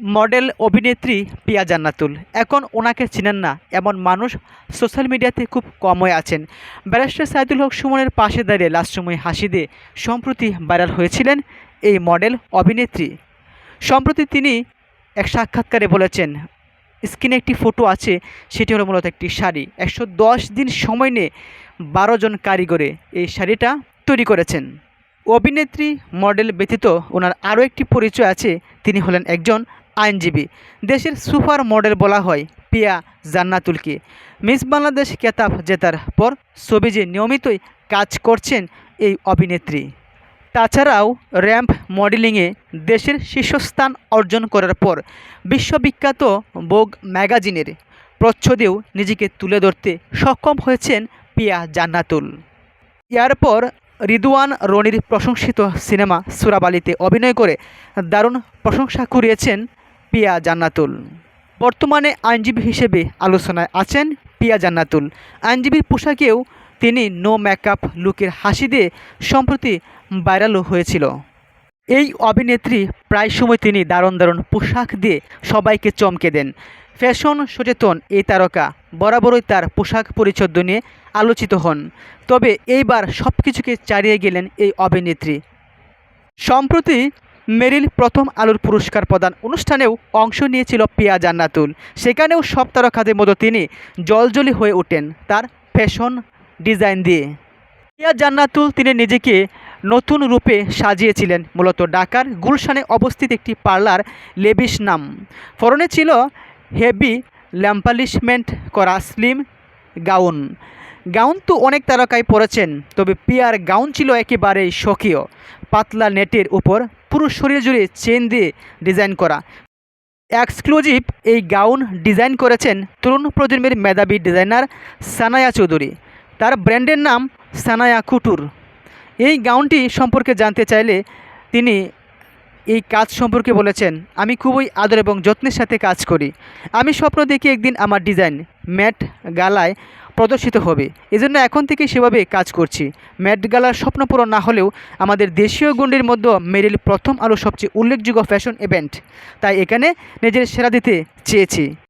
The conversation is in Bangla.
মডেল অভিনেত্রী পিয়া জান্নাতুল। এখন ওনাকে চেনেন না, এমন মানুষ সোশ্যাল মিডিয়াতে খুব কমই আছেন। ব্যারিস্টার সাইদুল হক সুমনের পাশে দাঁড়িয়ে লাস্ট সময় হাসি দিয়ে সম্প্রতি ভাইরাল হয়েছিলেন এই মডেল অভিনেত্রী। সম্প্রতি তিনি এক সাক্ষাৎকারে বলেছেন, স্ক্রিনে একটি ফটো আছে, সেটি হলো মূলত একটি শাড়ি। একশো দশ দিন সময় নিয়ে বারো জন কারিগরে এই শাড়িটা তৈরি করেছেন। অভিনেত্রী মডেল ব্যতীত ওনার আরও একটি পরিচয় আছে। তিনি হলেন একজন আইনজীবী। দেশের সুপার মডেল বলা হয় পিয়া জান্নাতুলকে। মিস বাংলাদেশ খেতাব জেতার পর ছবিজে নিয়মিতই কাজ করছেন এই অভিনেত্রী। তাছাড়াও র্যাম্প মডেলিংয়ে দেশের শীর্ষস্থান অর্জন করার পর বিশ্ববিখ্যাত বোগ ম্যাগাজিনের প্রচ্ছদেও নিজেকে তুলে ধরতে সক্ষম হয়েছেন পিয়া জান্নাতুল। এরপর রিদওয়ান রনির প্রশংসিত সিনেমা সুরাবালিতে অভিনয় করে দারুণ প্রশংসা কুড়িয়েছেন পিয়া জান্নাতুল। বর্তমানে আইনজীবী হিসেবে আলোচনায় আছেন পিয়া জান্নাতুল। আইনজীবীর পোশাকেও তিনি নো মেকআপ লুকের হাসি দিয়ে সম্প্রতি ভাইরালও হয়েছিল। এই অভিনেত্রী প্রায় সময় তিনি দারুণ দারুণ পোশাক দিয়ে সবাইকে চমকে দেন। ফ্যাশন সচেতন এই তারকা বরাবরই তার পোশাক পরিচ্ছদ নিয়ে আলোচিত হন। তবে এইবার সব কিছুকে চালিয়ে গেলেন এই অভিনেত্রী। সম্প্রতি মেরিল প্রথম আলোর পুরস্কার প্রদান অনুষ্ঠানেও অংশ নিয়েছিল পিয়া জান্নাতুল। সেখানেও সব তারকাদের মতো তিনি জলজলি হয়ে ওঠেন তার ফ্যাশন ডিজাইন দিয়ে। পিয়া জান্নাতুল তিনি নিজেকে নতুন রূপে সাজিয়েছিলেন, মূলত ঢাকার গুলশানে অবস্থিত একটি পার্লার লেবিস নাম। ফরনে ছিল হেভি ল্যাম্পালিশমেন্ট করা স্লিম গাউন। গাউন তো অনেক তারকায় পরেছেন, তবে পিয়ার গাউন ছিল একেবারেই স্বকীয়। পাতলা নেটের উপর পুরো শরীর জুড়ে চেন দিয়ে ডিজাইন করা। এক্সক্লুসিভ এই গাউন ডিজাইন করেছেন তরুণ প্রজন্মের মেধাবী ডিজাইনার সানায়া চৌধুরী। তার ব্র্যান্ডের নাম সানায়া কুটুর। এই গাউনটি সম্পর্কে জানতে চাইলে তিনি এই কাজ সম্পর্কে বলেছেন, আমি খুবই আদর এবং যত্নের সাথে কাজ করি। আমি স্বপ্ন দেখি একদিন আমার ডিজাইন ম্যাট গালায় প্রদর্শিত হবে। এজন্য এখন থেকে সেভাবে কাজ করছি। ম্যাট গালার স্বপ্ন পূরণ না হলেও আমাদের দেশীয় গণ্ডির মধ্যে মেরিল প্রথম আলো সবচেয়ে উল্লেখযোগ্য ফ্যাশন ইভেন্ট। তাই এখানে নিজের সেরা দিতে চেয়েছি।